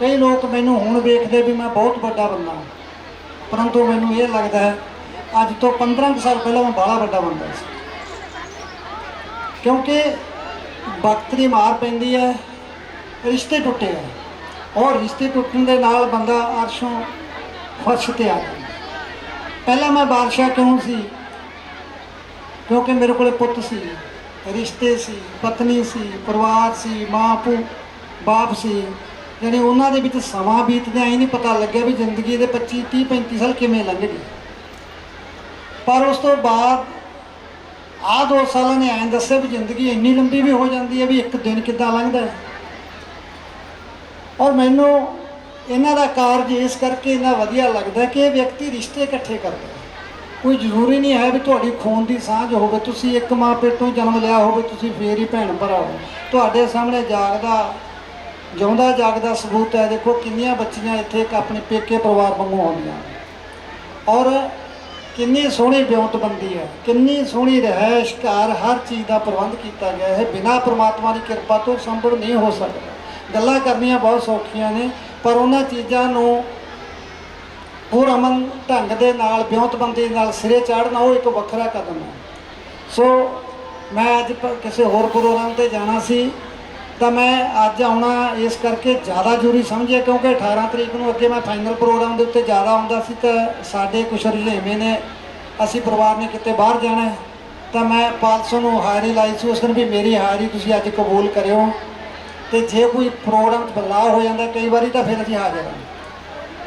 ਕਈ ਲੋਕ ਮੈਨੂੰ ਹੁਣ ਵੇਖਦੇ ਵੀ ਮੈਂ ਬਹੁਤ ਵੱਡਾ ਬੰਦਾ ਹਾਂ। ਪਰੰਤੂ ਮੈਨੂੰ ਇਹ ਲੱਗਦਾ ਹੈ, ਅੱਜ ਤੋਂ 15 ਕੁ ਸਾਲ ਪਹਿਲਾਂ ਮੈਂ ਬਾਹਲਾ ਵੱਡਾ ਬੰਦਾ ਸੀ। ਕਿਉਂਕਿ ਵਕਤ ਦੀ ਮਾਰ ਪੈਂਦੀ ਹੈ, ਰਿਸ਼ਤੇ ਟੁੱਟੇ ਆ। ਔਰ ਰਿਸ਼ਤੇ ਟੁੱਟਣ ਦੇ ਨਾਲ ਬੰਦਾ ਅਰਸ਼ੋਂ ਫਰਸ਼ ਤੇ ਆ ਜਾਂਦਾ। ਪਹਿਲਾਂ ਮੈਂ ਬਾਦਸ਼ਾਹ ਕਿਉਂ ਸੀ? ਕਿਉਂਕਿ ਮੇਰੇ ਕੋਲੇ ਪੁੱਤ ਸੀ, ਰਿਸ਼ਤੇ ਸੀ, ਪਤਨੀ ਸੀ, ਪਰਿਵਾਰ ਸੀ ਮਾਂ ਪੂ ਬਾਪ ਸੀ। ਯਾਨੀ ਉਹਨਾਂ ਦੇ ਵਿੱਚ ਸਮਾਂ ਬੀਤਦਿਆਂ ਹੀ ਨਹੀਂ ਪਤਾ ਲੱਗਿਆ ਵੀ ਜ਼ਿੰਦਗੀ ਦੇ 25 30 35 ਸਾਲ ਕਿਵੇਂ ਲੰਘ ਗਏ। ਪਰ ਉਸ ਤੋਂ ਬਾਅਦ ਆਹ ਦੋ ਸਾਲਾਂ ਨੇ ਐਂ ਦੱਸਿਆ ਵੀ ਜ਼ਿੰਦਗੀ ਇੰਨੀ ਲੰਬੀ ਵੀ ਹੋ ਜਾਂਦੀ ਹੈ ਵੀ ਇੱਕ ਦਿਨ ਕਿੱਦਾਂ ਲੰਘਦਾ ਹੈ। ਔਰ ਮੈਨੂੰ ਇਹਨਾਂ ਦਾ ਕਾਰਜ ਇਸ ਕਰਕੇ ਇੰਨਾ ਵਧੀਆ ਲੱਗਦਾ ਕਿ ਇਹ ਵਿਅਕਤੀ ਰਿਸ਼ਤੇ ਇਕੱਠੇ ਕਰਦਾ ਕੋਈ ਜ਼ਰੂਰੀ ਨਹੀਂ ਹੈ ਵੀ ਤੁਹਾਡੀ ਖੂਨ ਦੀ ਸਾਂਝ ਹੋਵੇ, ਤੁਸੀਂ ਇੱਕ ਮਾਂ ਪਿਓ ਤੋਂ ਜਨਮ ਲਿਆ ਹੋਵੇ, ਤੁਸੀਂ ਫੇਰ ਹੀ ਭੈਣ ਭਰਾ ਹੋ। ਤੁਹਾਡੇ ਸਾਹਮਣੇ ਜਾਗਦਾ ਜਿਉਂਦਾ ਜਾਗਦਾ ਸਬੂਤ ਹੈ, ਦੇਖੋ ਕਿੰਨੀਆਂ ਬੱਚੀਆਂ ਇੱਥੇ ਇੱਕ ਆਪਣੇ ਪੇਕੇ ਪਰਿਵਾਰ ਵਾਂਗੂ ਆਉਂਦੀਆਂ। ਔਰ ਕਿੰਨੀ ਸੋਹਣੀ ਵਿਉਂਤਬੰਦੀ ਹੈ, ਕਿੰਨੀ ਸੋਹਣੀ ਰਹਿائش ਘਰ ਹਰ ਚੀਜ਼ ਦਾ ਪ੍ਰਬੰਧ ਕੀਤਾ ਗਿਆ ਹੈ। ਬਿਨਾ ਪਰਮਾਤਮਾ ਦੀ ਕਿਰਪਾ ਤੋਂ ਸੰਭਵ ਨਹੀਂ ਹੋ ਸਕਦਾ। ਗੱਲਾਂ ਕਰਨੀਆਂ ਬਹੁਤ ਸੌਖੀਆਂ ਨੇ, ਪਰ ਉਹਨਾਂ ਚੀਜ਼ਾਂ ਨੂੰ ਪੂਰ ਅਮਨ ਢੰਗ ਦੇ ਨਾਲ ਵਿਉਂਤਬੰਦੀ ਨਾਲ ਸਿਰੇ ਚਾੜਨਾ ਉਹ ਇੱਕ ਵੱਖਰਾ ਕਦਮ ਹੈ। ਸੋ ਮੈਂ ਅੱਜ ਕਿਸੇ ਹੋਰ ਪ੍ਰੋਗਰਾਮ ਤੇ ਜਾਣਾ ਸੀ। ਤਾਂ ਮੈਂ ਅੱਜ ਆਉਣਾ ਇਸ ਕਰਕੇ ਜ਼ਿਆਦਾ ਜ਼ਰੂਰੀ ਸਮਝਿਆ ਕਿਉਂਕਿ 18 ਤਰੀਕ ਨੂੰ ਅੱਗੇ ਮੈਂ ਫਾਈਨਲ ਪ੍ਰੋਗਰਾਮ ਦੇ ਉੱਤੇ ਜ਼ਿਆਦਾ ਆਉਂਦਾ ਸੀ ਤਾਂ ਸਾਡੇ ਕੁਛ ਰੁਝੇਵੇਂ ਨੇ, ਅਸੀਂ ਪਰਿਵਾਰ ਨੇ ਕਿਤੇ ਬਾਹਰ ਜਾਣਾ ਤਾਂ ਮੈਂ ਪਾਲਸੋ ਨੂੰ ਹਾਜ਼ਰੀ ਲਾਈ ਸੀ, ਉਸ ਦਿਨ ਵੀ ਮੇਰੀ ਹਾਜ਼ਰੀ ਤੁਸੀਂ ਅੱਜ ਕਬੂਲ ਕਰਿਓ। ਤੇ ਜੇ ਕੋਈ ਪ੍ਰੋਗਰਾਮ 'ਚ ਬਦਲਾਅ ਹੋ ਜਾਂਦਾ, ਕਈ ਵਾਰੀ ਤਾਂ ਫਿਰ ਅਸੀਂ ਹਾਜ਼ਰ ਹਾਂ।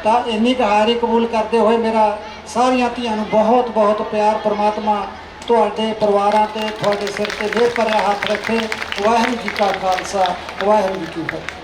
ਤਾਂ ਇੰਨੀ ਕੁ ਹਾਜ਼ਰੀ ਕਬੂਲ ਕਰਦੇ ਹੋਏ ਮੇਰਾ ਸਾਰੀਆਂ ਧੀਆਂ ਨੂੰ ਬਹੁਤ ਬਹੁਤ ਪਿਆਰ, ਪਰਮਾਤਮਾ ਤੁਹਾਡੇ ਪਰਿਵਾਰਾਂ ਤੇ, ਤੁਹਾਡੇ ਸਿਰ ਤੇ ਮਿਹਰ ਭਰਿਆ ਹੱਥ ਰੱਖੇ। ਵਾਹਿਗੁਰੂ ਜੀ ਕਾ ਖਾਲਸਾ, ਵਾਹਿਗੁਰੂ ਜੀ ਕੀ ਫਤਿਹ।